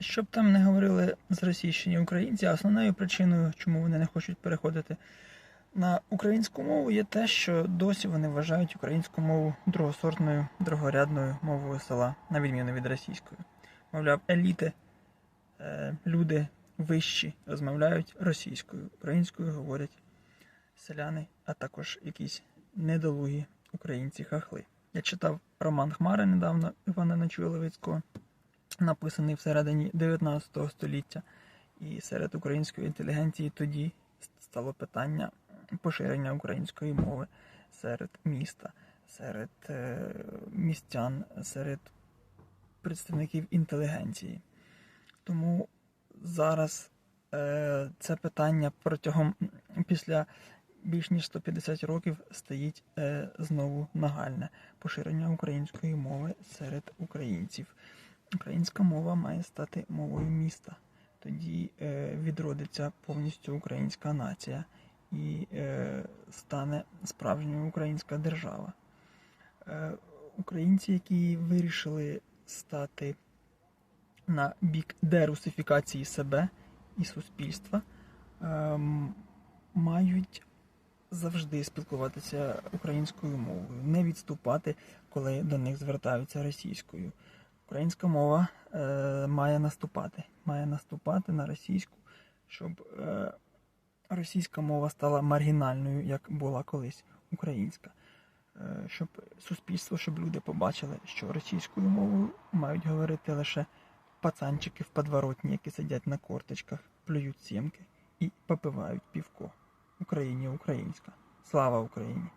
Щоб там не говорили зросійщені українці, а основною причиною, чому вони не хочуть переходити на українську мову, є те, що досі вони вважають українську мову другосортною, другорядною мовою села, на відміну від російської. Мовляв, еліти, е, люди вищі розмовляють російською, українською говорять селяни, а також якісь недолугі українці-хахли. Я читав роман Хмари недавно Івана Нечуя Левицького, написаний всередині 19 століття. І серед української інтелігенції тоді стало питання поширення української мови серед міста, серед е, містян, серед представників інтелігенції. Тому зараз е, це питання протягом після більш ніж 150 років стоїть е, знову нагальне поширення української мови серед українців. Українська мова має стати мовою міста. Тоді е, відродиться повністю українська нація і е, стане справжньою українська держава. Е, українці, які вирішили стати на бік дерусифікації себе і суспільства, ем, мають завжди спілкуватися українською мовою, не відступати, коли до них звертаються російською. Українська мова е, має наступати, має наступати на російську, щоб е, російська мова стала маргінальною, як була колись українська. Е, щоб суспільство, щоб люди побачили, що російською мовою мають говорити лише пацанчики в подворотні, які сидять на корточках, плюють сімки і попивають півко. Україні українська. Слава Україні!